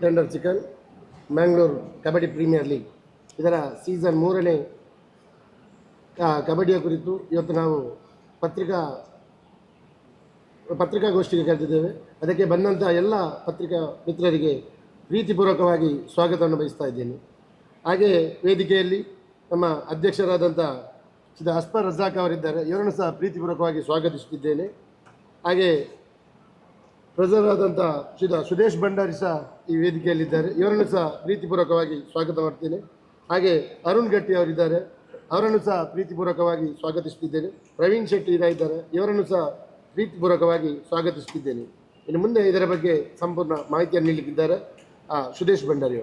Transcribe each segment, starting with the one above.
Tender chicken Mangalore kabaddi premier league ಇದರ season ಮೂರನೇ ಕಬಡ್ಡಿಯ ಕುರಿತು ಇವತ್ತು ನಾವು ಪತ್ರಿಕಾ, ಪತ್ರಿಕಾಗೋಷ್ಠಿಗೆ ಕರೆದಿದ್ದೇವೆ. ಅದಕ್ಕೆ ಬಂದಂಥ ಎಲ್ಲ ಪತ್ರಿಕಾ ಮಿತ್ರರಿಗೆ ಪ್ರೀತಿಪೂರ್ವಕವಾಗಿ ಸ್ವಾಗತವನ್ನು ಬಯಸ್ತಾ ಇದ್ದೇನೆ. ಹಾಗೆ ವೇದಿಕೆಯಲ್ಲಿ ನಮ್ಮ ಅಧ್ಯಕ್ಷರಾದಂಥ ಶ್ರೀ ಅಸ್ಪರ್ ರಜಾಕ್ ಅವರಿದ್ದಾರೆ. ಇವರನ್ನು ಸಹ ಪ್ರೀತಿಪೂರ್ವಕವಾಗಿ ಸ್ವಾಗತಿಸುತ್ತಿದ್ದೇನೆ. ಹಾಗೆ ಪ್ರಜರಾದಂಥ ಶ್ರೀ ಸುದೇಶ್ ಭಂಡಾರಿ ಸಹ ಈ ವೇದಿಕೆಯಲ್ಲಿದ್ದಾರೆ. ಇವರನ್ನು ಸಹ ಪ್ರೀತಿಪೂರ್ವಕವಾಗಿ ಸ್ವಾಗತ ಮಾಡ್ತೇನೆ. ಹಾಗೆ ಅರುಣ್ ಗಟ್ಟಿ ಅವರಿದ್ದಾರೆ. ಅವರನ್ನು ಸಹ ಪ್ರೀತಿಪೂರ್ವಕವಾಗಿ ಸ್ವಾಗತಿಸುತ್ತಿದ್ದೇನೆ ಪ್ರವೀಣ್ ಶೆಟ್ಟಿ ಇದ ಇದ್ದಾರೆ. ಇವರನ್ನು ಸಹ ಪ್ರೀತಿಪೂರ್ವಕವಾಗಿ ಸ್ವಾಗತಿಸುತ್ತಿದ್ದೇನೆ ಇನ್ನು ಮುಂದೆ ಇದರ ಬಗ್ಗೆ ಸಂಪೂರ್ಣ ಮಾಹಿತಿಯನ್ನು ನೀಡಲಿಕ್ಕಿದ್ದಾರೆ Sudesh Bhandari.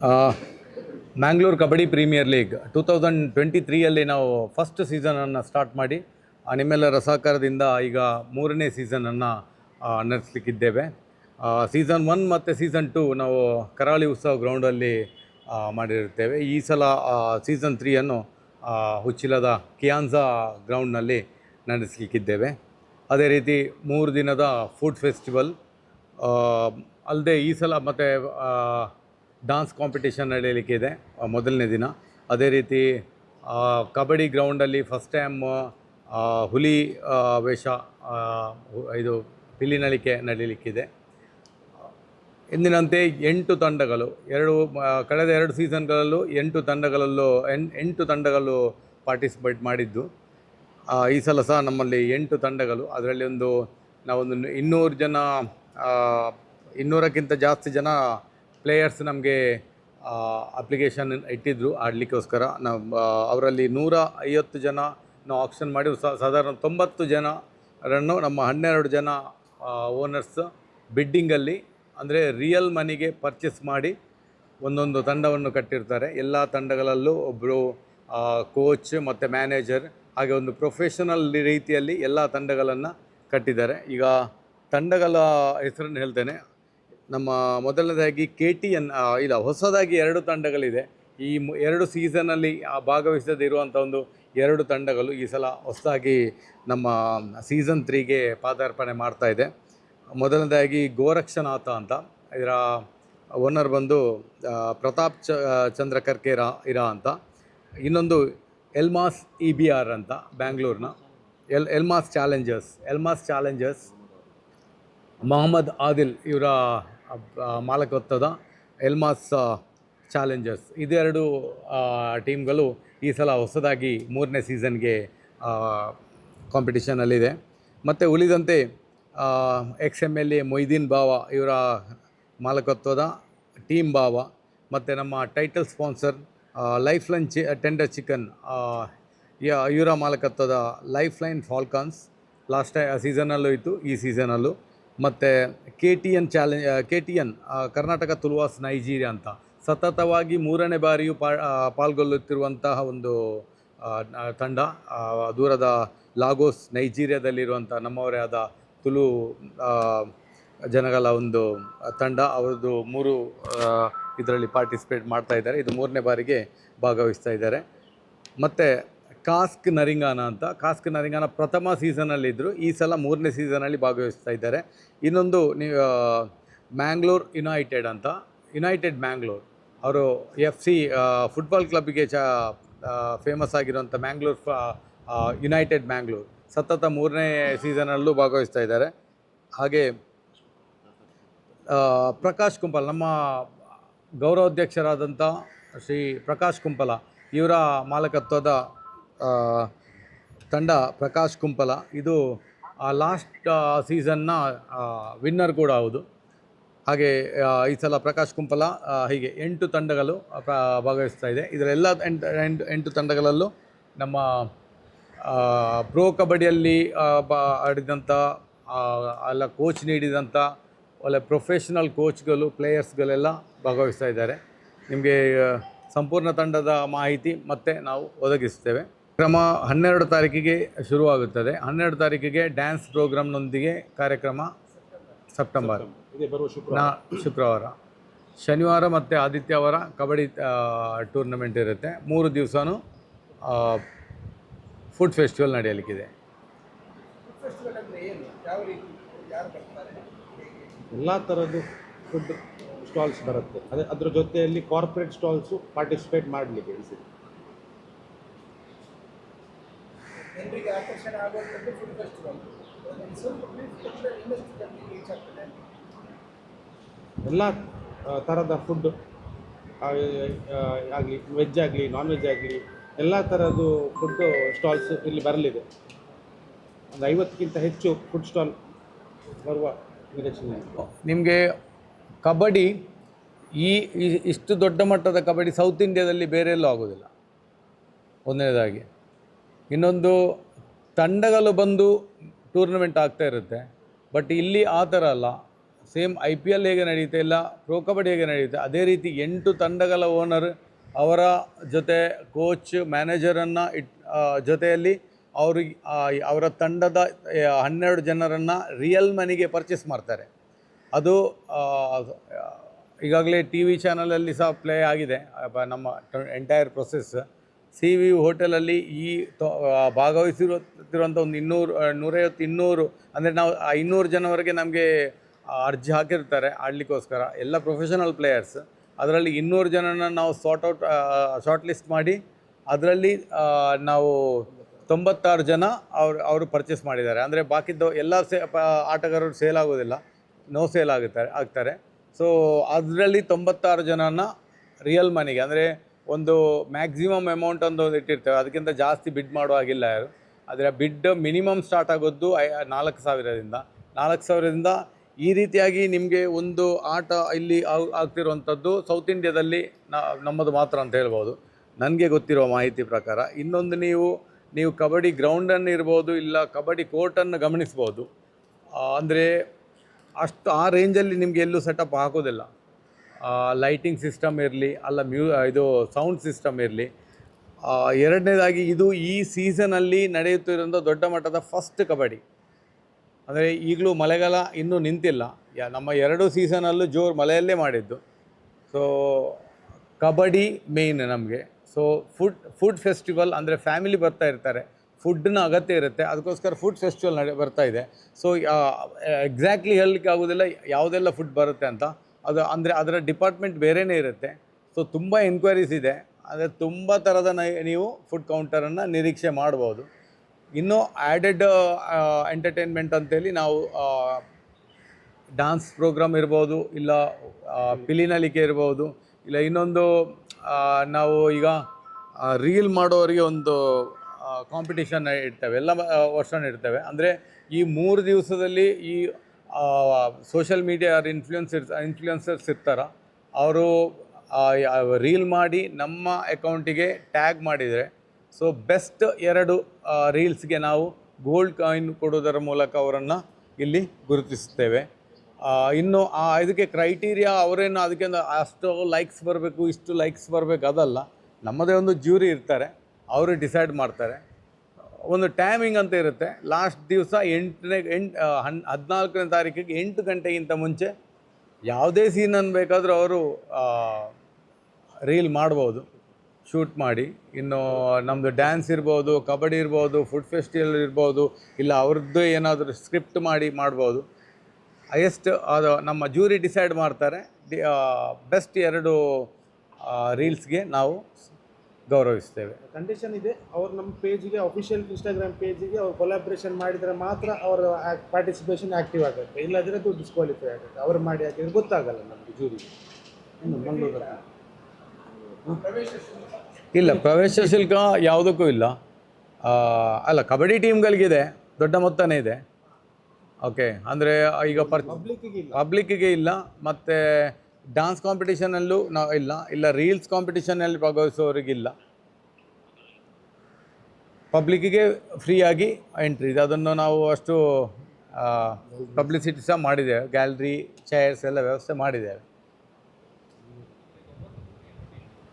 Mangalore kabaddi premier league two thousand twenty ತ್ರೀಯಲ್ಲಿ ನಾವು ಫಸ್ಟ್ ಸೀಸನನ್ನು ಸ್ಟಾರ್ಟ್ ಮಾಡಿ ನಿಮ್ಮೆಲ್ಲರ ಸಹಕಾರದಿಂದ ಈಗ ಮೂರನೇ ಸೀಸನನ್ನು ನಡೆಸಲಿಕ್ಕಿದ್ದೇವೆ. ಸೀಸನ್ ಒನ್ ಮತ್ತು ಸೀಸನ್ ಟು ನಾವು ಕರಾವಳಿ ಉತ್ಸವ ಗ್ರೌಂಡಲ್ಲಿ ಮಾಡಿರುತ್ತೇವೆ. ಈ ಸಲ ಸೀಸನ್ ತ್ರೀಯನ್ನು ಹುಚ್ಚಿಲದ ಕಿಯಾನ್ಸಾ ಗ್ರೌಂಡ್ನಲ್ಲಿ ನಡೆಸಲಿಕ್ಕಿದ್ದೇವೆ. ಅದೇ ರೀತಿ ಮೂರು ದಿನದ ಫುಡ್ ಫೆಸ್ಟಿವಲ್ ಅಲ್ಲದೆ ಈ ಸಲ ಮತ್ತು ಡಾನ್ಸ್ ಕಾಂಪಿಟೇಷನ್ ನಡೆಯಲಿಕ್ಕಿದೆ ಮೊದಲನೇ ದಿನ. ಅದೇ ರೀತಿ ಕಬಡ್ಡಿ ಗ್ರೌಂಡಲ್ಲಿ ಫಸ್ಟ್ ಟೈಮ್ ಹುಲಿ ವೇಷ ಇದು, ಪಿಲಿನಳಿಕೆ ನಡೆಯಲಿಕ್ಕಿದೆ ಎಂದಿನಂತೆ ಎಂಟು ತಂಡಗಳು, ಎರಡು ಕಳೆದ ಎರಡು ಸೀಸನ್ಗಳಲ್ಲೂ ಎಂಟು ತಂಡಗಳಲ್ಲೂ ಎಂಟು ತಂಡಗಳು ಪಾರ್ಟಿಸಿಪೇಟ್ ಮಾಡಿದ್ದು. ಈ ಸಲ ಸಹ ನಮ್ಮಲ್ಲಿ ಎಂಟು ತಂಡಗಳು, ಅದರಲ್ಲಿ ಒಂದು, ನಾವೊಂದು ಇನ್ನೂರು ಜನ ಇನ್ನೂರಕ್ಕಿಂತ ಜಾಸ್ತಿ ಜನ ಪ್ಲೇಯರ್ಸ್ ನಮಗೆ ಅಪ್ಲಿಕೇಶನ್ ಇಟ್ಟಿದ್ದರು ಆಡಲಿಕ್ಕೋಸ್ಕರ. ನಾವು ಅವರಲ್ಲಿ ನೂರ ಐವತ್ತು ಜನ ನಾವು ಆಕ್ಷನ್ ಮಾಡಿ ಸಾಧಾರಣ ತೊಂಬತ್ತು ಜನರನ್ನು ನಮ್ಮ ಹನ್ನೆರಡು ಜನ ಓನರ್ಸ್ ಬಿಡ್ಡಿಂಗಲ್ಲಿ ಅಂದರೆ ರಿಯಲ್ ಮನಿಗೆ ಪರ್ಚೇಸ್ ಮಾಡಿ ಒಂದೊಂದು ತಂಡವನ್ನು ಕಟ್ಟಿರ್ತಾರೆ. ಎಲ್ಲ ತಂಡಗಳಲ್ಲೂ ಒಬ್ಬರು ಕೋಚ್ ಮತ್ತು ಮ್ಯಾನೇಜರ್ ಹಾಗೆ ಒಂದು ಪ್ರೊಫೆಷನಲ್ ರೀತಿಯಲ್ಲಿ ಎಲ್ಲ ತಂಡಗಳನ್ನು ಕಟ್ಟಿದ್ದಾರೆ. ಈಗ ತಂಡಗಳ ಹೆಸರನ್ನು ಹೇಳ್ತೇನೆ. ನಮ್ಮ ಮೊದಲನೇದಾಗಿ ಕೆ ಟಿ ಎನ್ ಇಲ್ಲ ಹೊಸದಾಗಿ ಎರಡು ತಂಡಗಳಿದೆ. ಈ ಎರಡು ಸೀಸನಲ್ಲಿ ಭಾಗವಹಿಸದೇ ಇರುವಂಥ ಒಂದು ಎರಡು ತಂಡಗಳು ಈ ಸಲ ಹೊಸದಾಗಿ ನಮ್ಮ ಸೀಸನ್ ತ್ರೀಗೆ ಪಾದಾರ್ಪಣೆ ಮಾಡ್ತಾ ಇದೆ. ಮೊದಲನೇದಾಗಿ ಗೋರಕ್ಷನಾಥ ಅಂತ. ಇದರ ಓನರ್ ಬಂದು ಪ್ರತಾಪ್ ಚ ಚಂದ್ರ ಕರ್ಕೆ ರಾ, ಇರಾ ಅಂತ. ಇನ್ನೊಂದು ಎಲ್ಮಾಸ್ ಇ ಬಿ ಆರ್ ಅಂತ, ಬ್ಯಾಂಗ್ಳೂರ್ನ. L, Elmas challengers Elmas challengers, Mohammad Adil ಇವರ ಮಾಲಕತ್ವದ ಎಲ್ಮಾಸ್ ಚಾಲೆಂಜರ್ಸ್. ಇದೆರಡು ಟೀಮ್ಗಳು ಈ ಸಲ ಹೊಸದಾಗಿ ಮೂರನೇ ಸೀಸನ್ಗೆ ಕಾಂಪಿಟಿಷನಲ್ಲಿದೆ ಮತ್ತು ಉಳಿದಂತೆ ex M L A Moideen Bava ಇವರ ಮಾಲಕತ್ವದ ಟೀಮ್ ಬಾವ ಮತ್ತು ನಮ್ಮ ಟೈಟಲ್ ಸ್ಪಾನ್ಸರ್ ಲೈಫ್ ಲೈನ್ ಚಿ ಟೆಂಡರ್ ಚಿಕನ್ ಇವರ ಮಾಲಕತ್ವದ ಲೈಫ್ ಲೈನ್ ಫಾಲ್ಕಾನ್ಸ್ ಲಾಸ್ಟ್ ಸೀಸನಲ್ಲೂ ಇತ್ತು, ಈ ಸೀಸನಲ್ಲೂ ಮತ್ತು K T N challenge K T N Karnataka Tulvas Nigeria ಅಂತ. ಸತತವಾಗಿ ಮೂರನೇ ಬಾರಿಯೂ ಪಾಲ್ಗೊಳ್ಳುತ್ತಿರುವಂತಹ ಒಂದು ತಂಡ ದೂರದ ಲಾಗೋಸ್ ನೈಜೀರಿಯಾದಲ್ಲಿರುವಂಥ ನಮ್ಮವರೇ ಆದ ತುಳು ಜನಗಳ ಒಂದು ತಂಡ. ಅವರದ್ದು ಮೂರು ಇದರಲ್ಲಿ ಪಾರ್ಟಿಸಿಪೇಟ್ ಮಾಡ್ತಾ ಇದ್ದಾರೆ. ಇದು ಮೂರನೇ ಬಾರಿಗೆ ಭಾಗವಹಿಸ್ತಾ ಇದ್ದಾರೆ. ಮತ್ತು ಕಾಸ್ಕ್ ನರಿಂಗಾನ ಅಂತ. ಕಾಸ್ಕ್ ನರಿಂಗಾನ ಪ್ರಥಮ ಸೀಸನಲ್ಲಿದ್ದರು ಈ ಸಲ ಮೂರನೇ ಸೀಸನಲ್ಲಿ ಭಾಗವಹಿಸ್ತಾ ಇದ್ದಾರೆ. ಇನ್ನೊಂದು ನೀವು ಮ್ಯಾಂಗ್ಳೂರ್ ಯುನೈಟೆಡ್ ಅಂತ. ಯುನೈಟೆಡ್ ಮ್ಯಾಂಗ್ಳೂರ್. ಅವರು ಎಫ್ ಸಿ ಫುಟ್ಬಾಲ್ ಕ್ಲಬ್ಗೆ ಚ ಫೇಮಸ್ ಆಗಿರುವಂಥ ಮ್ಯಾಂಗ್ಳೂರ್ ಯುನೈಟೆಡ್ ಮ್ಯಾಂಗ್ಳೂರ್. ಸತತ ಮೂರನೇ ಸೀಸನಲ್ಲೂ ಭಾಗವಹಿಸ್ತಾ ಇದ್ದಾರೆ. ಹಾಗೆ ಪ್ರಕಾಶ್ ಕುಂಪಲ್, ನಮ್ಮ ಗೌರವಾಧ್ಯಕ್ಷರಾದಂಥ ಶ್ರೀ ಪ್ರಕಾಶ್ ಕುಂಪಲ, ಇವರ ಮಾಲಕತ್ವದ ತಂಡ ಪ್ರಕಾಶ್ ಕುಂಪಲ. ಇದು ಲಾಸ್ಟ್ ಸೀಸನ್ನ ವಿನ್ನರ್ ಕೂಡ ಹೌದು. ಹಾಗೆ ಈ ಸಲ ಪ್ರಕಾಶ್ ಕುಂಪಲ ಹೀಗೆ ಎಂಟು ತಂಡಗಳು ಭಾಗವಹಿಸ್ತಾ ಇದೆ. ಇದರೆಲ್ಲ ಎಂಟು ಎಂಟು ತಂಡಗಳಲ್ಲೂ ನಮ್ಮ ಪ್ರೋ ಕಬಡ್ಡಿಯಲ್ಲಿ ಬ ಆಡಿದಂಥ ಅಲ್ಲ ಕೋಚ್ ನೀಡಿದಂಥ ಒಳ್ಳೆ ಪ್ರೊಫೆಷನಲ್ ಕೋಚ್ಗಳು ಪ್ಲೇಯರ್ಸ್ಗಳೆಲ್ಲ ಭಾಗವಹಿಸ್ತಾ ಇದ್ದಾರೆ. ನಿಮಗೆ ಸಂಪೂರ್ಣ ತಂಡದ ಮಾಹಿತಿ ಮತ್ತೆ ನಾವು ಒದಗಿಸ್ತೇವೆ ಕ್ರಮ ಹನ್ನೆರಡು ತಾರೀಕಿಗೆ ಶುರುವಾಗುತ್ತದೆ. ಹನ್ನೆರಡು ತಾರೀಕಿಗೆ ಡ್ಯಾನ್ಸ್ ಪ್ರೋಗ್ರಾಮ್ನೊಂದಿಗೆ ಕಾರ್ಯಕ್ರಮ ಸೆಪ್ಟೆಂಬರ್. ನಾ ಶುಕ್ರವಾರ. ಶನಿವಾರ ಮತ್ತು ಆದಿತ್ಯವಾರ ಕಬಡ್ಡಿ ಟೂರ್ನಮೆಂಟ್ ಇರುತ್ತೆ. ಮೂರು ದಿವಸನೂ ಫುಡ್ ಫೆಸ್ಟಿವಲ್ ನಡೆಯಲಿಕ್ಕಿದೆ. ಎಲ್ಲ ಥರದ್ದು ಫುಡ್ ಸ್ಟಾಲ್ಸ್ ಬರುತ್ತೆ. ಅದೇ ಅದ್ರ ಜೊತೆಯಲ್ಲಿ ಕಾರ್ಪೊರೇಟ್ ಸ್ಟಾಲ್ಸು ಪಾರ್ಟಿಸಿಪೇಟ್ ಮಾಡಲಿಕ್ಕೆ ಈ ಸರಿ. ಎಲ್ಲ ಥರದ ಫುಡ್ ಆಗಲಿ ವೆಜ್ ಆಗಲಿ ನಾನ್ ವೆಜ್ ಆಗಲಿ ಎಲ್ಲ ಥರದ್ದು ಫುಡ್ ಸ್ಟಾಲ್ಸ್ ಇಲ್ಲಿ ಬರಲಿದೆ. ಒಂದು ಐವತ್ತಕ್ಕಿಂತ ಹೆಚ್ಚು ಫುಡ್ ಸ್ಟಾಲ್ ಬರುವ ನಿರೀಕ್ಷಣೆ ನಿಮಗೆ ಕಬಡ್ಡಿ ಈ ಇಷ್ಟು ದೊಡ್ಡ ಮಟ್ಟದ ಕಬಡ್ಡಿ ಸೌತ್ ಇಂಡಿಯಾದಲ್ಲಿ ಬೇರೆ ಎಲ್ಲೂ ಆಗೋದಿಲ್ಲ. ಒಂದನೇದಾಗಿ. ಇನ್ನೊಂದು ತಂಡಗಳು ಬಂದು ಟೂರ್ನಮೆಂಟ್ ಆಗ್ತಾ ಇರುತ್ತೆ. ಬಟ್ ಇಲ್ಲಿ ಆ ಥರ ಅಲ್ಲ. ಸೇಮ್ ಐ ಪಿ ಎಲ್ ಹೇಗೆ ನಡೆಯುತ್ತೆ ಇಲ್ಲ ಪ್ರೋ ಕಬಡ್ಡಿ ಹೇಗೆ ನಡೆಯುತ್ತೆ, ಅದೇ ರೀತಿ ಎಂಟು ತಂಡಗಳ ಓನರ್ ಅವರ ಜೊತೆ ಕೋಚ್ ಮ್ಯಾನೇಜರನ್ನು ಇಟ್ ಜೊತೆಯಲ್ಲಿ ಅವ್ರಿಗೆ ಅವರ ತಂಡದ ಹನ್ನೆರಡು ಜನರನ್ನು ರಿಯಲ್ ಮನಿಗೆ ಪರ್ಚೇಸ್ ಮಾಡ್ತಾರೆ. ಅದು ಈಗಾಗಲೇ ಟಿ ವಿ ಚಾನಲಲ್ಲಿ ಸಹ ಪ್ಲೇ ಆಗಿದೆ. ನಮ್ಮ ಎಂಟೈರ್ ಪ್ರೊಸೆಸ್ ಸಿ ವಿ ಹೋಟೆಲಲ್ಲಿ ಈ ತೊ- ಭಾಗವಹಿಸಿರುತ್ತಿರುವಂಥ ಒಂದು ಇನ್ನೂರು ನೂರೈವತ್ತು ಇನ್ನೂರು, ಅಂದರೆ ನಾವು ಇನ್ನೂರು ಜನವರೆಗೆ ನಮಗೆ ಅರ್ಜಿ ಹಾಕಿರ್ತಾರೆ ಆಡಲಿಕ್ಕೋಸ್ಕರ. ಎಲ್ಲ ಪ್ರೊಫೆಷನಲ್ ಪ್ಲೇಯರ್ಸ್ ಅದರಲ್ಲಿ ಇನ್ನೂರು ಜನನ ನಾವು ಸಾರ್ಟ್ ಔಟ್ ಶಾರ್ಟ್ ಲಿಸ್ಟ್ ಮಾಡಿ, ಅದರಲ್ಲಿ ನಾವು ತೊಂಬತ್ತಾರು ಜನ ಅವ್ರು, ಅವರು ಪರ್ಚೇಸ್ ಮಾಡಿದ್ದಾರೆ. ಅಂದರೆ ಬಾಕಿದ್ದು ಎಲ್ಲ ಸೇ ಆಟಗಾರರು ಸೇಲ್ ಆಗೋದಿಲ್ಲ. ನೋ ಸೇಲ್ ಆಗುತ್ತಾರೆ, ಆಗ್ತಾರೆ. ಸೊ ಅದರಲ್ಲಿ ತೊಂಬತ್ತಾರು ಜನನ ರಿಯಲ್ ಮನಿಗೆ ಅಂದರೆ ಒಂದು ಮ್ಯಾಕ್ಸಿಮಮ್ ಅಮೌಂಟ್ ಒಂದು ಇಟ್ಟಿರ್ತೇವೆ ಅದಕ್ಕಿಂತ ಜಾಸ್ತಿ ಬಿಡ್ ಮಾಡೋ ಹಾಗಿಲ್ಲ ಯಾರು. ಆದರೆ ಬಿಡ್ ಮಿನಿಮಮ್ ಸ್ಟಾರ್ಟ್ ಆಗೋದು ಐ, ನಾಲ್ಕು ಸಾವಿರದಿಂದ. ನಾಲ್ಕು ಸಾವಿರದಿಂದ ಈ ರೀತಿಯಾಗಿ ನಿಮಗೆ ಒಂದು ಆಟ ಇಲ್ಲಿ ಆಗ್- ಆಗ್ತಿರುವಂಥದ್ದು ಸೌತ್ ಇಂಡಿಯಾದಲ್ಲಿ ನಮ್ಮದು ಮಾತ್ರ ಅಂತ ಹೇಳ್ಬೋದು. ನನಗೆ ಗೊತ್ತಿರುವ ಮಾಹಿತಿ ಪ್ರಕಾರ ಇನ್ನೊಂದು ನೀವು ನೀವು ಕಬಡ್ಡಿ ಗ್ರೌಂಡನ್ನು ಇರ್ಬೋದು, ಇಲ್ಲ ಕಬಡ್ಡಿ ಕೋರ್ಟನ್ನು ಗಮನಿಸ್ಬೋದು. ಅಂದರೆ ಅಷ್ಟು ಆ ರೇಂಜಲ್ಲಿ ನಿಮಗೆ ಎಲ್ಲೂ ಸೆಟಪ್ ಹಾಕೋದಿಲ್ಲ. ಲೈಟಿಂಗ್ ಸಿಸ್ಟಮ್ ಇರಲಿ, ಅಲ್ಲ ಮ್ಯೂ ಇದು ಸೌಂಡ್ ಸಿಸ್ಟಮ್ ಇರಲಿ. ಎರಡನೇದಾಗಿ ಇದು ಈ ಸೀಸನಲ್ಲಿ ನಡೆಯುತ್ತಿರುವಂಥ ದೊಡ್ಡ ಮಟ್ಟದ ಫಸ್ಟ್ ಕಬಡ್ಡಿ. ಅಂದರೆ ಈಗಲೂ ಮಳೆಗಾಲ ಇನ್ನೂ ನಿಂತಿಲ್ಲ. ಯಾ, ನಮ್ಮ ಎರಡು ಸೀಸನಲ್ಲೂ ಜೋರು ಮಳೆಯಲ್ಲೇ ಮಾಡಿದ್ದು. ಸೊ ಕಬಡ್ಡಿ ಮೇಯ್ನ್ ನಮಗೆ. ಸೊ ಫುಡ್ ಫುಡ್ ಫೆಸ್ಟಿವಲ್ ಅಂದರೆ ಫ್ಯಾಮಿಲಿ ಬರ್ತಾ ಇರ್ತಾರೆ. ಫುಡ್ನ ಅಗತ್ಯ ಇರುತ್ತೆ. ಅದಕ್ಕೋಸ್ಕರ ಫುಡ್ ಫೆಸ್ಟಿವಲ್ ನಡೆ, ಬರ್ತಾ ಇದೆ. ಸೊ ಎಕ್ಸಾಕ್ಟ್ಲಿ ಹೇಳಲಿಕ್ಕೆ ಆಗೋದಿಲ್ಲ. ಯಾವುದೆಲ್ಲ ಫುಡ್ ಬರುತ್ತೆ ಅಂತ. ಅದು ಅಂದರೆ ಅದರ ಡಿಪಾರ್ಟ್ಮೆಂಟ್ ಬೇರೆಯೇ ಇರುತ್ತೆ. ಸೊ ತುಂಬ ಎನ್ಕ್ವೈರೀಸ್ ಇದೆ. ಅಂದರೆ ತುಂಬ ಥರದ ನೀವು ಫುಡ್ ಕೌಂಟರನ್ನು ನಿರೀಕ್ಷೆ ಮಾಡ್ಬೋದು. ಇನ್ನು ಆ್ಯಡೆಡ್ ಎಂಟರ್ಟೈನ್ಮೆಂಟ್ ಅಂತೇಳಿ ನಾವು ಡಾನ್ಸ್ ಪ್ರೋಗ್ರಾಮ್ ಇರ್ಬೋದು, ಇಲ್ಲ ಪಿಲಿನಲಿಕೆ ಇರ್ಬೋದು, ಇಲ್ಲ ಇನ್ನೊಂದು ನಾವು ಈಗ ರೀಲ್ ಮಾಡೋರಿಗೆ ಒಂದು ಕಾಂಪಿಟೇಷನ್ ಇಡ್ತೇವೆ. ಎಲ್ಲ ವರ್ಷ ಇಡ್ತೇವೆ. ಅಂದರೆ ಈ ಮೂರು ದಿವಸದಲ್ಲಿ ಈ ಸೋಷಿಯಲ್ ಮೀಡಿಯಾ ಇನ್ಫ್ಲೂಯೆನ್ಸ್ ಇನ್ಫ್ಲೂಯೆನ್ಸರ್ಸ್ ಇರ್ತಾರ, ಅವರು ರೀಲ್ ಮಾಡಿ ನಮ್ಮ ಅಕೌಂಟಿಗೆ ಟ್ಯಾಗ್ ಮಾಡಿದರೆ ಸೊ ಬೆಸ್ಟ್ ಎರಡು ರೀಲ್ಸ್ಗೆ ನಾವು ಗೋಲ್ಡ್ ಕಾಯಿನ್ ಕೊಡೋದರ ಮೂಲಕ ಅವರನ್ನು ಇಲ್ಲಿ ಗುರುತಿಸುತ್ತೇವೆ. ಆ, ಇನ್ನು ಆ ಇದಕ್ಕೆ ಕ್ರೈಟೀರಿಯಾ ಅವರೇನು ಅದಕ್ಕೆ ಅಷ್ಟು ಲೈಕ್ಸ್ ಬರಬೇಕು ಇಷ್ಟು ಲೈಕ್ಸ್ ಬರಬೇಕು ಅದಲ್ಲ. ನಮ್ಮದೇ ಒಂದು ಜ್ಯೂರಿ ಇರ್ತಾರೆ ಅವರು ಡಿಸೈಡ್ ಮಾಡ್ತಾರೆ. ಒಂದು ಟೈಮಿಂಗ್ ಅಂತ ಇರುತ್ತೆ. ಲಾಸ್ಟ್ ದಿವಸ ಎಂಟನೇ ಎಂಟು ಹನ್ ಹದಿನಾಲ್ಕನೇ ತಾರೀಕಿಗೆ ಎಂಟು ಗಂಟೆಗಿಂತ ಮುಂಚೆ ಯಾವುದೇ ಸೀನನ್ನು ಬೇಕಾದರೂ ಅವರು ರೀಲ್ ಮಾಡ್ಬೋದು. ಶೂಟ್ ಮಾಡಿ. ಇನ್ನು ನಮ್ಮದು ಡ್ಯಾನ್ಸ್ ಇರ್ಬೋದು, ಕಬಡ್ಡಿ ಇರ್ಬೋದು, ಫುಡ್ ಫೆಸ್ಟಿವಲ್ ಇರ್ಬೋದು, ಇಲ್ಲ ಅವ್ರದ್ದು ಏನಾದರೂ ಸ್ಕ್ರಿಪ್ಟ್ ಮಾಡಿ ಮಾಡ್ಬೋದು. ಹೈಯೆಸ್ಟ್ ಅದು ನಮ್ಮ ಜೂರಿ ಡಿಸೈಡ್ ಮಾಡ್ತಾರೆ. ಡಿ ಬೆಸ್ಟ್ ಎರಡು ರೀಲ್ಸ್ಗೆ ನಾವು ಗೌರವಿಸ್ತೇವೆ. ಕಂಡೀಷನ್ ಇದೆ. ಅವ್ರು ನಮ್ಮ ಪೇಜಿಗೆ ಅಫಿಷಿಯಲ್ ಇನ್ಸ್ಟಾಗ್ರಾಮ್ ಪೇಜಿಗೆ ಅವ್ರು ಕೊಲಾಬ್ರೇಷನ್ ಮಾಡಿದರೆ ಮಾತ್ರ ಅವರ ಪಾರ್ಟಿಸಿಪೇಷನ್ ಆ್ಯಕ್ಟಿವ್ ಆಗುತ್ತೆ. ಇಲ್ಲದ್ರೆ ಅದು ಡಿಸ್ಕ್ವಾಲಿಫೈ ಆಗುತ್ತೆ. ಅವ್ರು ಮಾಡಿ ಹಾಕಿದ್ರೆ ಗೊತ್ತಾಗಲ್ಲ ನಮಗೆ ಜೂರಿಗೆ ಮಂಗಳೂರು ಇಲ್ಲ ಪ್ರವೇಶ ಶುಲ್ಕ ಯಾವುದಕ್ಕೂ ಇಲ್ಲ. ಅಲ್ಲ ಕಬಡ್ಡಿ ಟೀಮ್ಗಳಿಗಿದೆ ದೊಡ್ಡ ಮೊತ್ತನೇ ಇದೆ. ಓಕೆ ಅಂದರೆ ಈಗ ಪರ್ ಪಬ್ಲಿಕ್ಕಿಗೆ ಇಲ್ಲ. ಮತ್ತು ಡಾನ್ಸ್ ಕಾಂಪಿಟಿಷನಲ್ಲೂ ನಾವು ಇಲ್ಲ ಇಲ್ಲ ರೀಲ್ಸ್ ಕಾಂಪಿಟಿಷನಲ್ಲಿ ಭಾಗವಹಿಸೋರಿಗಿಲ್ಲ ಪಬ್ಲಿಕ್ಕಿಗೆ ಫ್ರೀಯಾಗಿ ಎಂಟ್ರಿ ಇದೆ ಅದನ್ನು ನಾವು ಅಷ್ಟು ಪಬ್ಲಿಸಿಟಿ ಸಹ ಮಾಡಿದ್ದೇವೆ. ಗ್ಯಾಲರಿ ಚೇರ್ಸ್ ಎಲ್ಲ ವ್ಯವಸ್ಥೆ ಮಾಡಿದ್ದೇವೆ ಆ,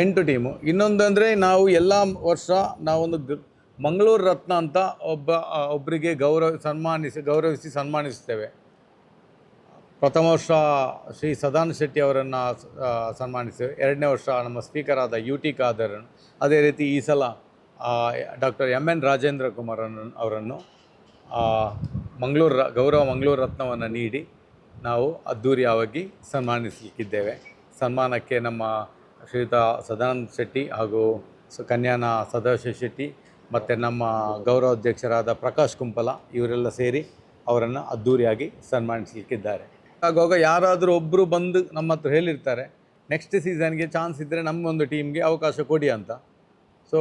ಎಂಟು ಟೀಮು. ಇನ್ನೊಂದು ಅಂದರೆ ನಾವು ಎಲ್ಲ ವರ್ಷ ನಾವೊಂದು ಮಂಗಳೂರು ರತ್ನ ಅಂತ ಒಬ್ಬ ಒಬ್ಬರಿಗೆ ಗೌರವ ಸನ್ಮಾನಿಸಿ, ಗೌರವಿಸಿ ಸನ್ಮಾನಿಸ್ತೇವೆ. ಪ್ರಥಮ ವರ್ಷ ಶ್ರೀ ಸದಾನಂದ ಶೆಟ್ಟಿ ಅವರನ್ನು ಸನ್ಮಾನಿಸ್ತೇವೆ. ಎರಡನೇ ವರ್ಷ ನಮ್ಮ ಸ್ಪೀಕರ್ ಆದ ಯು ಟಿ ಖಾದರನ್ನು, ಅದೇ ರೀತಿ ಈ ಸಲ doctor M N Rajendra Kumar ಅವರನ್ನು ಮಂಗಳೂರು ಗೌರವ ಮಂಗಳೂರು ರತ್ನವನ್ನು ನೀಡಿ ನಾವು ಅದ್ಧೂರಿಯಾಗಿ ಸನ್ಮಾನಿಸಲಿಕ್ಕಿದ್ದೇವೆ. ಸನ್ಮಾನಕ್ಕೆ ನಮ್ಮ ಶ್ರೀಯುತ ಸದಾನಂದ ಶೆಟ್ಟಿ ಹಾಗೂ ಕನ್ಯಾನ ಸದಾಶಿವ ಶೆಟ್ಟಿ ಮತ್ತು ನಮ್ಮ ಗೌರವಾಧ್ಯಕ್ಷರಾದ ಪ್ರಕಾಶ್ ಕುಂಪಲ ಇವರೆಲ್ಲ ಸೇರಿ ಅವರನ್ನು ಅದ್ಧೂರಿಯಾಗಿ ಸನ್ಮಾನಿಸಲಿಕ್ಕಿದ್ದಾರೆ. ಹಾಗಾಗ ಯಾರಾದರೂ ಒಬ್ಬರು ಬಂದು ನಮ್ಮ ಹತ್ರ ಹೇಳಿರ್ತಾರೆ, ನೆಕ್ಸ್ಟ್ ಸೀಸನ್ಗೆ ಚಾನ್ಸ್ ಇದ್ದರೆ ನಮ್ಮೊಂದು ಟೀಮ್ಗೆ ಅವಕಾಶ ಕೊಡಿ ಅಂತ. ಸೊ,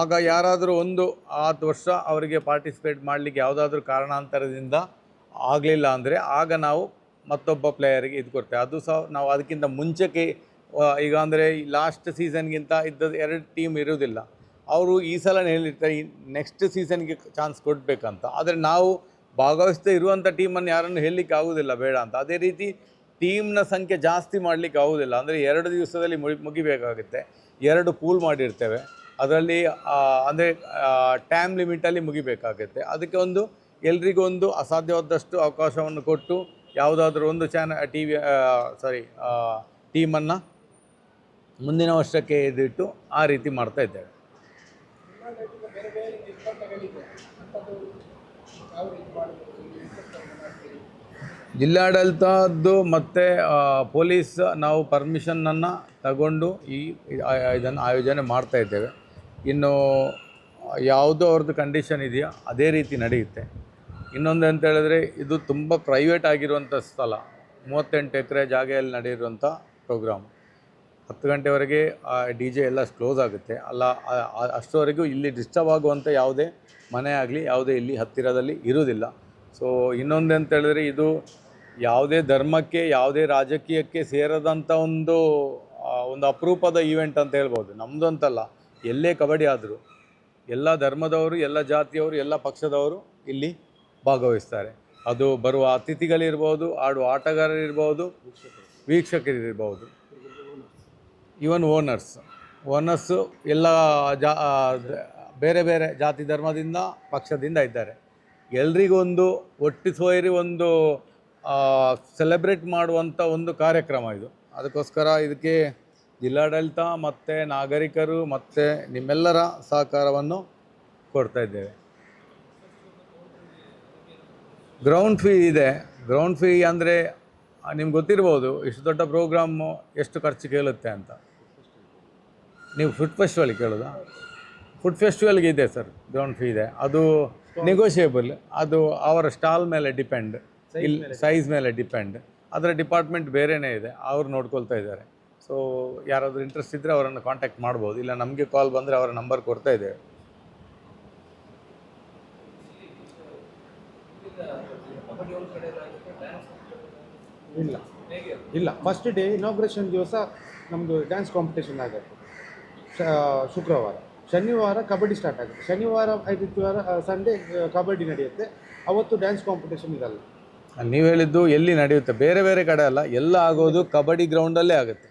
ಆಗ ಯಾರಾದರೂ ಒಂದು ಹತ್ತು ವರ್ಷ ಅವರಿಗೆ ಪಾರ್ಟಿಸಿಪೇಟ್ ಮಾಡಲಿಕ್ಕೆ ಯಾವುದಾದ್ರೂ ಕಾರಣಾಂತರದಿಂದ ಆಗಲಿಲ್ಲ ಅಂದರೆ ಆಗ ನಾವು ಮತ್ತೊಬ್ಬ ಪ್ಲೇಯರಿಗೆ ಇದು ಕೊಡ್ತೇವೆ. ಅದು ಸಹ ನಾವು ಅದಕ್ಕಿಂತ ಮುಂಚೆಗೆ ಈಗ ಅಂದರೆ ಲಾಸ್ಟ್ ಸೀಸನ್ಗಿಂತ ಇದ್ದದ್ದು ಎರಡು ಟೀಮ್ ಇರೋದಿಲ್ಲ. ಅವರು ಈ ಸಲ ಹೇಳಿರ್ತಾರೆ ನೆಕ್ಸ್ಟ್ ಸೀಸನ್ಗೆ ಚಾನ್ಸ್ ಕೊಡಬೇಕಂತ. ಆದರೆ ನಾವು ಭಾಗವಹಿಸ್ತಾ ಇರುವಂಥ ಟೀಮನ್ನು ಯಾರನ್ನು ಹೇಳಲಿಕ್ಕೆ ಆಗೋದಿಲ್ಲ, ಬೇಡ ಅಂತ. ಅದೇ ರೀತಿ ಟೀಮ್ನ ಸಂಖ್ಯೆ ಜಾಸ್ತಿ ಮಾಡಲಿಕ್ಕೆ ಆಗೋದಿಲ್ಲ. ಅಂದರೆ ಎರಡು ದಿವಸದಲ್ಲಿ ಮುಗಿ, ಮುಗಿಬೇಕಾಗುತ್ತೆ. ಎರಡು ಪೂಲ್ ಮಾಡಿರ್ತೇವೆ. ಅದರಲ್ಲಿ ಅಂದರೆ ಟೈಮ್ ಲಿಮಿಟಲ್ಲಿ ಮುಗಿಬೇಕಾಗುತ್ತೆ. ಅದಕ್ಕೆ ಒಂದು, ಎಲ್ರಿಗೂ ಒಂದು ಅಸಾಧ್ಯವಾದಷ್ಟು ಅವಕಾಶವನ್ನು ಕೊಟ್ಟು, ಯಾವುದಾದ್ರೂ ಒಂದು ಚಾನ ಟಿ ವಿ ಸಾರಿ ಟೀಮನ್ನು ಮುಂದಿನ ವರ್ಷಕ್ಕೆ ಇದಿಟ್ಟು ಆ ರೀತಿ ಮಾಡ್ತಾ ಇದ್ದೇವೆ. ಜಿಲ್ಲಾಡಳಿತದ್ದು ಮತ್ತು ಪೊಲೀಸ್ ನಾವು ಪರ್ಮಿಷನನ್ನು ತಗೊಂಡು ಈ ಇದನ್ನು ಆಯೋಜನೆ ಮಾಡ್ತಾ ಇದ್ದೇವೆ. ಇನ್ನು ಯಾವುದೋ ಅವ್ರದ್ದು ಕಂಡೀಷನ್ ಇದೆಯಾ, ಅದೇ ರೀತಿ ನಡೆಯುತ್ತೆ. ಇನ್ನೊಂದು ಅಂತ ಹೇಳಿದ್ರೆ, ಇದು ತುಂಬ ಪ್ರೈವೇಟ್ ಆಗಿರುವಂಥ ಸ್ಥಳ. ಮೂವತ್ತೆಂಟು ಎಕರೆ ಜಾಗೆಯಲ್ಲಿ ನಡೆಯಿರುವಂಥ ಪ್ರೋಗ್ರಾಮ್ ಹತ್ತು ಗಂಟೆವರೆಗೆ ಡಿ ಜೆ ಎಲ್ಲ ಕ್ಲೋಸ್ ಆಗುತ್ತೆ. ಅಲ್ಲ ಅಷ್ಟರವರೆಗೂ ಇಲ್ಲಿ ಡಿಸ್ಟರ್ಬ್ ಆಗುವಂಥ ಯಾವುದೇ ಮನೆ ಆಗಲಿ, ಯಾವುದೇ ಇಲ್ಲಿ ಹತ್ತಿರದಲ್ಲಿ ಇರುವುದಿಲ್ಲ. ಸೊ ಇನ್ನೊಂದು ಅಂತ ಹೇಳಿದ್ರೆ ಇದು ಯಾವುದೇ ಧರ್ಮಕ್ಕೆ, ಯಾವುದೇ ರಾಜಕೀಯಕ್ಕೆ ಸೇರದಂಥ ಒಂದು ಒಂದು ಅಪರೂಪದ ಈವೆಂಟ್ ಅಂತ ಹೇಳ್ಬೋದು. ನಮ್ಮದು ಅಂತಲ್ಲ, ಎಲ್ಲೇ ಕಬಡ್ಡಿ ಆದರೂ, ಎಲ್ಲ ಧರ್ಮದವರು, ಎಲ್ಲ ಜಾತಿಯವರು, ಎಲ್ಲ ಪಕ್ಷದವರು ಇಲ್ಲಿ ಭಾಗವಹಿಸ್ತಾರೆ. ಅದು ಬರುವ ಅತಿಥಿಗಳಿರ್ಬೋದು, ಆಡುವ ಆಟಗಾರರಿರ್ಬೋದು, ವೀಕ್ಷಕರಿರ್ಬೋದು. ಇವನ್ ಓನರ್ಸ್ ಓನರ್ಸು ಎಲ್ಲ ಜಾ ಬೇರೆ ಬೇರೆ ಜಾತಿ ಧರ್ಮದಿಂದ ಪಕ್ಷದಿಂದ ಇದ್ದಾರೆ. ಎಲ್ರಿಗೊಂದು ಒಟ್ಟು ಸೇರಿ ಒಂದು ಸೆಲೆಬ್ರೇಟ್ ಮಾಡುವಂಥ ಒಂದು ಕಾರ್ಯಕ್ರಮ ಇದು. ಅದಕ್ಕೋಸ್ಕರ ಇದಕ್ಕೆ ಜಿಲ್ಲಾಡಳಿತ ಮತ್ತು ನಾಗರಿಕರು ಮತ್ತು ನಿಮ್ಮೆಲ್ಲರ ಸಹಕಾರವನ್ನು ಕೊಡ್ತಾ ಇದ್ದೇವೆ. ಗ್ರೌಂಡ್ ಫೀ ಇದೆ. ಗ್ರೌಂಡ್ ಫೀ ಅಂದರೆ ನಿಮ್ಗೆ ಗೊತ್ತಿರ್ಬೋದು, ಇಷ್ಟು ದೊಡ್ಡ ಪ್ರೋಗ್ರಾಮು ಎಷ್ಟು ಖರ್ಚು ಕೇಳುತ್ತೆ ಅಂತ. ನೀವು ಫುಡ್ ಫೆಸ್ಟಿವಲ್ಗೆ ಕೇಳೋದು? ಫುಡ್ ಫೆಸ್ಟಿವಲ್ಗೆ ಇದೆ ಸರ್ ಗ್ರೌಂಡ್ ಫೀ ಇದೆ. ಅದು ನೆಗೋಷಿಯೇಬಲ್ ಅದು ಅವರ ಸ್ಟಾಲ್ ಮೇಲೆ ಡಿಪೆಂಡ್ ಇಲ್ಲಿ ಸೈಜ್ ಮೇಲೆ ಡಿಪೆಂಡ್ ಅದರ ಡಿಪಾರ್ಟ್ಮೆಂಟ್ ಬೇರೆಯೇ ಇದೆ ಅವರು ನೋಡ್ಕೊಳ್ತಾ ಇದ್ದಾರೆ. ಸೊ ಯಾರಾದರೂ ಇಂಟ್ರೆಸ್ಟ್ ಇದ್ದರೆ ಅವರನ್ನು ಕಾಂಟ್ಯಾಕ್ಟ್ ಮಾಡ್ಬೋದು. ಇಲ್ಲ ನಮಗೆ ಕಾಲ್ ಬಂದರೆ ಅವರ ನಂಬರ್ ಕೊಡ್ತಾ ಇದ್ದೇವೆ. ಇಲ್ಲ. ಇಲ್ಲ. ಫಸ್ಟ್ ಡೇ ಇನಾಗ್ರೇಷನ್ ದಿವಸ ನಮ್ಮದು ಡ್ಯಾನ್ಸ್ ಕಾಂಪಿಟೇಷನ್ ಆಗುತ್ತೆ. ಶುಕ್ರವಾರ. ಶನಿವಾರ ಕಬಡ್ಡಿ ಸ್ಟಾರ್ಟ್ ಆಗುತ್ತೆ. ಶನಿವಾರ ಆದಿತ್ಯವಾರ ಸಂಡೇ ಕಬಡ್ಡಿ ನಡೆಯುತ್ತೆ. ಅವತ್ತು ಡ್ಯಾನ್ಸ್ ಕಾಂಪಿಟೇಷನ್ ಇರಲ್ಲ ನೀವು ಹೇಳಿದ್ದು ಎಲ್ಲಿ ನಡೆಯುತ್ತೆ? ಬೇರೆ ಬೇರೆ ಕಡೆ ಅಲ್ಲ. ಎಲ್ಲ ಆಗೋದು ಕಬಡ್ಡಿ ಗ್ರೌಂಡಲ್ಲೇ ಆಗುತ್ತೆ.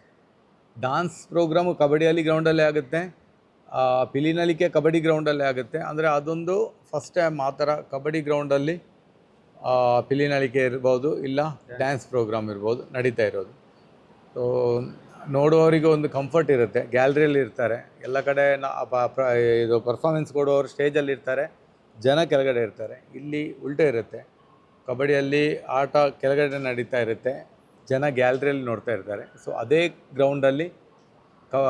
ಡಾನ್ಸ್ ಪ್ರೋಗ್ರಾಮು ಕಬಡ್ಡಿಯಲ್ಲಿ ಗ್ರೌಂಡಲ್ಲೇ ಆಗುತ್ತೆ. ಪಿಲಿನಲಿಕೆ ಕಬಡ್ಡಿ ಗ್ರೌಂಡಲ್ಲೇ ಆಗುತ್ತೆ. ಅಂದರೆ ಅದೊಂದು ಫಸ್ಟ್ ಟೈಮ್ ಆ ಥರ ಕಬಡ್ಡಿ ಗ್ರೌಂಡಲ್ಲಿ ಪಿಲಿನಳಿಕೆ ಇರ್ಬೋದು ಇಲ್ಲ ಡ್ಯಾನ್ಸ್ ಪ್ರೋಗ್ರಾಮ್ ಇರ್ಬೋದು ನಡೀತಾ ಇರೋದು. ಸೊ ನೋಡುವವರಿಗೆ ಒಂದು ಕಂಫರ್ಟ್ ಇರುತ್ತೆ. ಗ್ಯಾಲ್ರಿಯಲ್ಲಿ ಇರ್ತಾರೆ. ಎಲ್ಲ ಕಡೆ ಇದು ಪರ್ಫಾರ್ಮೆನ್ಸ್ ಕೊಡುವವರು ಸ್ಟೇಜಲ್ಲಿ ಇರ್ತಾರೆ. ಜನ ಕೆಳಗಡೆ ಇರ್ತಾರೆ. ಇಲ್ಲಿ ಉಲ್ಟೆ ಇರುತ್ತೆ. ಕಬಡ್ಡಿಯಲ್ಲಿ ಆಟ ಕೆಳಗಡೆ ನಡೀತಾ ಇರುತ್ತೆ. ಜನ ಗ್ಯಾಲ್ರಿಯಲ್ಲಿ ನೋಡ್ತಾ ಇರ್ತಾರೆ. ಸೊ ಅದೇ ಗ್ರೌಂಡಲ್ಲಿ ಕ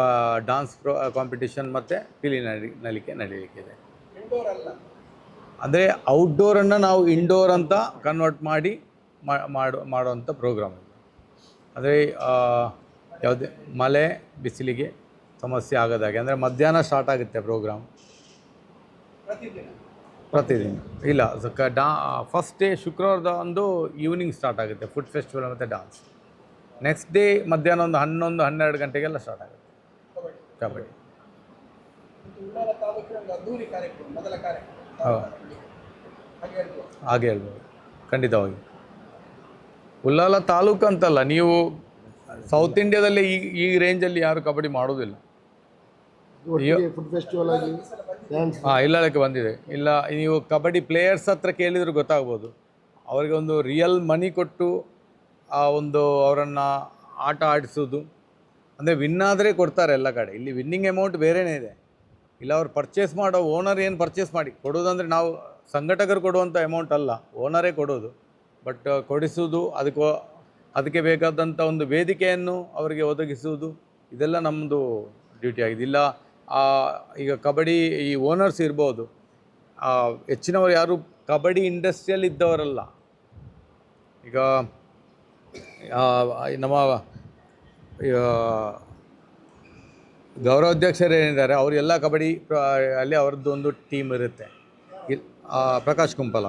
ಡಾನ್ಸ್ ಪ್ರೊ ಕಾಂಪಿಟಿಷನ್ ಮತ್ತು ಪಿಲಿ ನಡಿ, ನಲಿಕೆ ನಡೀಲಿಕ್ಕಿದೆ ಅಂದರೆ ಔಟ್ಡೋರನ್ನು ನಾವು ಇಂಡೋರ್ ಅಂತ ಕನ್ವರ್ಟ್ ಮಾಡಿ ಮಾಡೋ ಮಾಡು ಮಾಡುವಂಥ ಪ್ರೋಗ್ರಾಮ್ ಅಂದರೆ ಯಾವುದೇ ಮಳೆ, ಬಿಸಿಲಿಗೆ ಸಮಸ್ಯೆ ಆಗದಾಗೆ ಅಂದರೆ ಮಧ್ಯಾಹ್ನ ಸ್ಟಾರ್ಟ್ ಆಗುತ್ತೆ ಪ್ರೋಗ್ರಾಮ್ ಪ್ರತಿದಿನ. ಇಲ್ಲ ಕ- ಡಾ ಫಸ್ಟ್ ಡೇ ಶುಕ್ರವಾರದ ಒಂದು ಈವ್ನಿಂಗ್ ಸ್ಟಾರ್ಟ್ ಆಗುತ್ತೆ. ಫುಡ್ ಫೆಸ್ಟಿವಲ್ ಮತ್ತು ಡಾನ್ಸ್ ನೆಕ್ಸ್ಟ್ ಡೇ ಮಧ್ಯಾಹ್ನ ಒಂದು ಹನ್ನೊಂದು, ಹನ್ನೆರಡು ಗಂಟೆಗೆಲ್ಲ ಸ್ಟಾರ್ಟ್ ಆಗುತ್ತೆ. ಕಬಡ್ಡಿ. ಹಾಗೆ ಹೇಳ್ಬೋದು. ಖಂಡಿತವಾಗಿ. ಉಲ್ಲಾಲ ತಾಲೂಕು ಅಂತಲ್ಲ ನೀವು ಸೌತ್ ಇಂಡಿಯಾದಲ್ಲಿ ಈ ಈ ರೇಂಜಲ್ಲಿ ಯಾರು ಕಬಡ್ಡಿ ಮಾಡೋದಿಲ್ಲ. ಹಾಂ ಫುಡ್ ಫೆಸ್ಟಿವಲ್ ಆಗಿ ಡ್ಯಾನ್ಸ್ ಹಾಂ ಇಲ್ಲದಕ್ಕೆ ಬಂದಿದೆ. ಇಲ್ಲ ನೀವು ಕಬಡ್ಡಿ ಪ್ಲೇಯರ್ಸ್ ಹತ್ರ ಕೇಳಿದ್ರು ಗೊತ್ತಾಗ್ಬೋದು. ಅವರಿಗೆ ಒಂದು ರಿಯಲ್ ಮನಿ ಕೊಟ್ಟು ಆ ಒಂದು ಅವರನ್ನು ಆಟ ಆಡಿಸೋದು. ಅಂದರೆ ವಿನ್ ಆದರೆ ಕೊಡ್ತಾರೆ ಎಲ್ಲ ಕಡೆ. ಇಲ್ಲಿ ವಿನ್ನಿಂಗ್ ಅಮೌಂಟ್ ಬೇರೆನೇ ಇದೆ. ಇಲ್ಲ ಅವ್ರು ಪರ್ಚೇಸ್ ಮಾಡೋ ಓನರ್ ಏನು ಪರ್ಚೇಸ್ ಮಾಡಿ ಕೊಡೋದಂದರೆ ನಾವು ಸಂಘಟಕರು ಕೊಡುವಂಥ ಅಮೌಂಟ್ ಅಲ್ಲ ಓನರೇ ಕೊಡೋದು. ಬಟ್ ಕೊಡಿಸೋದು ಅದಕ್ಕೋ ಅದಕ್ಕೆ ಬೇಕಾದಂಥ ಒಂದು ವೇದಿಕೆಯನ್ನು ಅವರಿಗೆ ಒದಗಿಸುವುದು ಇದೆಲ್ಲ ನಮ್ಮದು ಡ್ಯೂಟಿ ಆಗಿದೆ. ಇಲ್ಲ ಈಗ ಕಬಡ್ಡಿ ಈ ಓನರ್ಸ್ ಇರ್ಬೋದು ಹೆಚ್ಚಿನವರು ಯಾರು ಕಬಡ್ಡಿ ಇಂಡಸ್ಟ್ರಿಯಲ್ಲಿ ಇದ್ದವರಲ್ಲ. ಈಗ ನಮ್ಮ ಗೌರವಾಧ್ಯಕ್ಷರು ಏನಿದ್ದಾರೆ ಅವರೆಲ್ಲ ಕಬಡ್ಡಿ, ಅಲ್ಲಿ ಅವ್ರದ್ದು ಒಂದು ಟೀಮ್ ಇರುತ್ತೆ. ಪ್ರಕಾಶ್ ಕುಂಪಲ.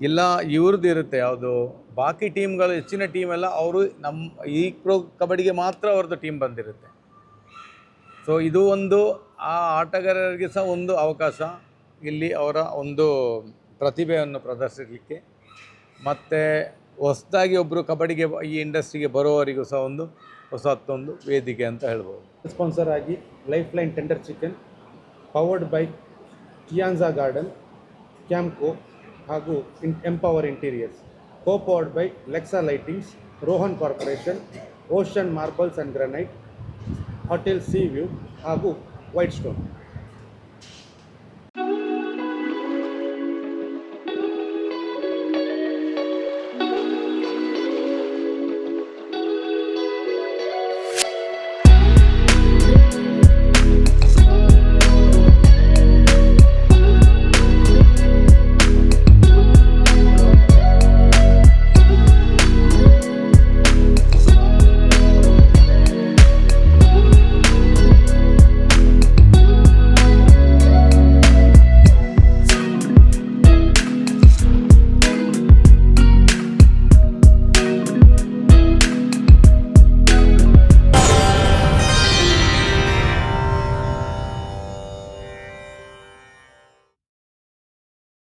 ಇಲ್ಲ ಇವ್ರದ್ದು ಇರುತ್ತೆ ಯಾವುದು? ಬಾಕಿ ಟೀಮ್ಗಳು, ಹೆಚ್ಚಿನ ಟೀಮ್ ಎಲ್ಲ ಅವರು ನಮ್ಮ ಈ ಪ್ರೋ ಕಬಡ್ಡಿಗೆ ಮಾತ್ರ ಅವ್ರದ್ದು ಟೀಮ್ ಬಂದಿರುತ್ತೆ. ಸೊ ಇದು ಒಂದು, ಆ ಆಟಗಾರರಿಗೆ ಸಹ ಒಂದು ಅವಕಾಶ. ಇಲ್ಲಿ ಅವರ ಒಂದು ಪ್ರತಿಭೆಯನ್ನು ಪ್ರದರ್ಶಿಸಲಿಕ್ಕೆ. ಮತ್ತು, ಹೊಸದಾಗಿ ಒಬ್ಬರು ಕಬಡ್ಡಿಗೆ, ಈ ಇಂಡಸ್ಟ್ರಿಗೆ ಬರೋವರಿಗೂ ಸಹ ಒಂದು ಹೊಸತ್ತೊಂದು ವೇದಿಕೆ ಅಂತ ಹೇಳ್ಬೋದು. ಸ್ಪಾನ್ಸರ್ ಆಗಿ life line tender chicken powered by Kiyansa garden Campco ಹಾಗೂ in empower interiors copowered by Lexa lightings Rohan corporation ocean marbles and granite hotel sea view ಹಾಗೂ ವೈಟ್ ಸ್ಟೋನ್